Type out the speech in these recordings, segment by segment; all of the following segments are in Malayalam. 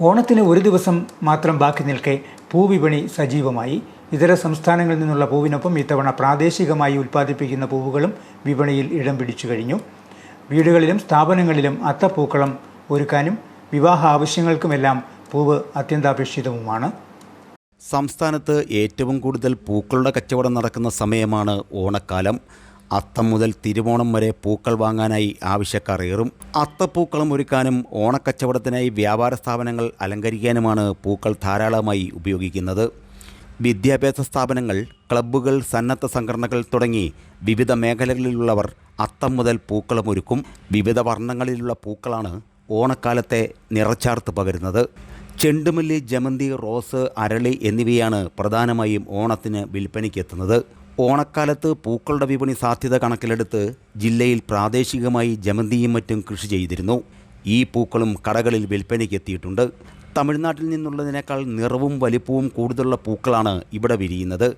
ഓണത്തിന് ഒരു ദിവസം മാത്രം ബാക്കി നിൽക്കെ പൂവിപണി സജീവമായി. ഇതര സംസ്ഥാനങ്ങളിൽ നിന്നുള്ള പൂവിനൊപ്പം ഇത്തവണ പ്രാദേശികമായി ഉൽപ്പാദിപ്പിക്കുന്ന പൂവുകളും വിപണിയിൽ ഇടം പിടിച്ചു കഴിഞ്ഞു. വീടുകളിലും സ്ഥാപനങ്ങളിലും അത്തപ്പൂക്കളം ഒരുക്കാനും വിവാഹ ആവശ്യങ്ങൾക്കുമെല്ലാം പൂവ് അത്യന്താപേക്ഷിതവുമാണ്. സംസ്ഥാനത്ത് ഏറ്റവും കൂടുതൽ പൂക്കളുടെ കച്ചവടം നടക്കുന്ന സമയമാണ് ഓണക്കാലം. അത്തം മുതൽ തിരുവോണം വരെ പൂക്കൾ വാങ്ങാനായി ആവശ്യക്കാർ ഏറും. അത്തപ്പൂക്കളം ഒരുക്കാനും ഓണക്കച്ചവടത്തിനായി വ്യാപാര സ്ഥാപനങ്ങൾ അലങ്കരിക്കാനുമാണ് പൂക്കൾ ധാരാളമായി ഉപയോഗിക്കുന്നത്. വിദ്യാഭ്യാസ സ്ഥാപനങ്ങൾ ക്ലബ്ബുകൾ സന്നദ്ധ സംഘടനകൾ തുടങ്ങി വിവിധ മേഖലകളിലുള്ളവർ അത്തം മുതൽ പൂക്കളം ഒരുക്കും. വിവിധ വർണങ്ങളിലുള്ള പൂക്കളാണ് ഓണക്കാലത്തെ നിറച്ചാർത്ത് പകരുന്നത്. ചെണ്ടുമല്ലി ജമന്തി റോസ് അരളി എന്നിവയാണ് പ്രധാനമായും ഓണത്തിന് വിൽപ്പനയ്ക്കെത്തുന്നത് ഓണക്കാലത്ത് പൂക്കളുടെ വിപണി സാധ്യത കണക്കിലെടുത്ത് ജില്ലയിൽ പ്രാദേശികമായി ജമന്തിയും മറ്റും കൃഷി ചെയ്തിരുന്നു. ഈ പൂക്കളും കടകളിൽ വിൽപ്പനയ്ക്ക് എത്തിയിട്ടുണ്ട്. തമിഴ്നാട്ടിൽ നിന്നുള്ളതിനേക്കാൾ നിറവും വലിപ്പവും കൂടുതലുള്ള പൂക്കളാണ് ഇവിടെ വിരിയുന്നത്.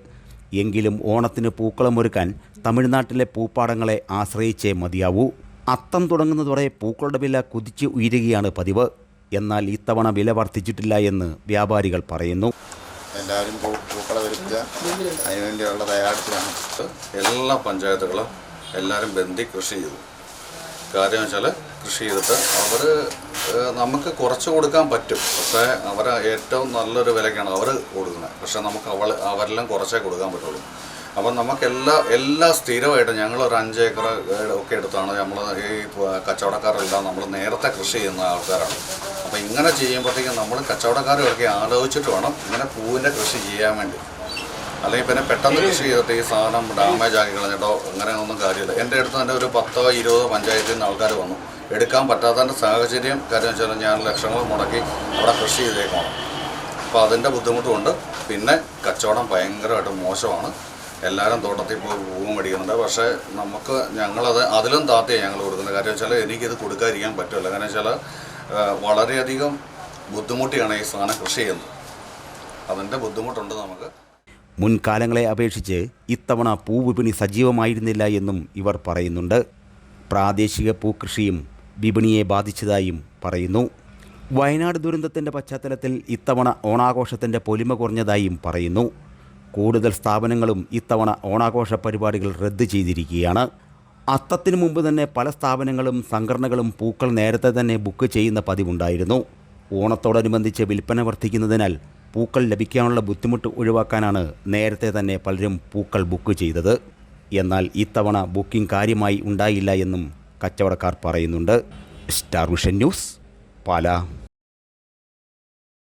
എങ്കിലും ഓണത്തിന് പൂക്കളം ഒരുക്കാൻ തമിഴ്നാട്ടിലെ പൂപ്പാടങ്ങളെ ആശ്രയിച്ചേ മതിയാവൂ. അത്തം തുടങ്ങുന്നതോടെ പൂക്കളുടെ വില കുതിച്ച് ഉയരുകയാണ് പതിവ്. എന്നാൽ ഇത്തവണ വില വർദ്ധിച്ചിട്ടില്ല എന്ന് വ്യാപാരികൾ പറയുന്നു. എല്ലാവരും പൂക്കളെ വരുത്തുക അതിനുവേണ്ടിയുള്ള തയ്യാറെടുപ്പിലാണ് എല്ലാ പഞ്ചായത്തുകളും എല്ലാവരും ബന്ധി കൃഷി ചെയ്തു. കാര്യം വെച്ചാൽ കൃഷി ചെയ്തിട്ട് അവർ നമുക്ക് കുറച്ച് കൊടുക്കാൻ പറ്റും. പക്ഷേ അവർ ഏറ്റവും നല്ലൊരു വിലയ്ക്കാണ് അവർ കൊടുക്കുന്നത്. പക്ഷേ നമുക്ക് അവൾ അവരെല്ലാം കുറച്ചേ കൊടുക്കാൻ പറ്റുള്ളൂ. അപ്പം നമുക്ക് എല്ലാ എല്ലാ സ്ഥിരമായിട്ട് ഞങ്ങൾ ഒരു അഞ്ച് ഏക്കർ ഒക്കെ എടുത്താണ് നമ്മൾ ഈ കച്ചവടക്കാരെല്ലാം നമ്മൾ നേരത്തെ കൃഷി ചെയ്യുന്ന ആൾക്കാരാണ്. അപ്പോൾ ഇങ്ങനെ ചെയ്യുമ്പോഴത്തേക്കും നമ്മൾ കച്ചവടക്കാരൊക്കെ ആലോചിച്ചിട്ട് വേണം ഇങ്ങനെ പൂവിന്റെ കൃഷി ചെയ്യാൻ വേണ്ടി. അല്ലെങ്കിൽ പിന്നെ പെട്ടെന്ന് കൃഷി ചെയ്തിട്ട് ഈ സാധനം ഡാമേജ് ആക്കി കളഞ്ഞിട്ടോ അങ്ങനെ ഒന്നും കാര്യമില്ല. എന്റെ അടുത്ത് തന്നെ ഒരു പത്തോ ഇരുപതോ പഞ്ചായത്തിൽ നിന്ന് ആൾക്കാർ വന്നു. എടുക്കാൻ പറ്റാത്തതിന്റെ സാഹചര്യം കാര്യം വെച്ചാൽ ഞാൻ ലക്ഷങ്ങൾ മുടക്കി അവിടെ കൃഷി ചെയ്തേക്കണം അപ്പോൾ അതിന്റെ ബുദ്ധിമുട്ടുമുണ്ട് പിന്നെ കച്ചവടം ഭയങ്കരമായിട്ട് മോശമാണ്. എല്ലാവരും തോട്ടത്തിൽ പോയി പൂവും മേടിക്കുന്നുണ്ട്. പക്ഷേ നമുക്ക് ഞങ്ങളത് അതിലും താത്തയാണ് ഞങ്ങൾ കൊടുക്കുന്നത്. കാര്യം വെച്ചാൽ എനിക്കിത് കൊടുക്കാതിരിക്കാൻ പറ്റില്ല കാരണം വെച്ചാൽ വളരെയധികം ബുദ്ധിമുട്ടിയാണ് ഈ സാധനം കൃഷി ചെയ്യുന്നത്. അതിന്റെ ബുദ്ധിമുട്ടുണ്ട് നമുക്ക്. മുൻകാലങ്ങളെ അപേക്ഷിച്ച് ഇത്തവണ പൂവിപണി സജീവമായിരുന്നില്ല എന്നും ഇവർ പറയുന്നുണ്ട്. പ്രാദേശിക പൂക്കൃഷിയും വിപണിയെ ബാധിച്ചതായും പറയുന്നു. വയനാട് ദുരന്തത്തിന്റെ പശ്ചാത്തലത്തിൽ ഇത്തവണ ഓണാഘോഷത്തിന്റെ പൊലിമ കുറഞ്ഞതായും പറയുന്നു. കൂടുതൽ സ്ഥാപനങ്ങളും ഇത്തവണ ഓണാഘോഷ പരിപാടികൾ റദ്ദ് ചെയ്തിരിക്കുകയാണ്. അത്തത്തിനു മുമ്പ് തന്നെ പല സ്ഥാപനങ്ങളും സംഘടനകളും പൂക്കൾ നേരത്തെ തന്നെ ബുക്ക് ചെയ്യുന്ന പതിവുണ്ടായിരുന്നു. ഓണത്തോടനുബന്ധിച്ച് വിൽപ്പന വർദ്ധിക്കുന്നതിനാൽ പൂക്കൾ ലഭിക്കാനുള്ള ബുദ്ധിമുട്ട് ഒഴിവാക്കാനാണ് നേരത്തെ തന്നെ പലരും പൂക്കൾ ബുക്ക് ചെയ്തത്. എന്നാൽ ഇത്തവണ ബുക്കിംഗ് കാര്യമായി ഉണ്ടായില്ല എന്നും കച്ചവടക്കാർ പറയുന്നുണ്ട്. Star vision news Pala.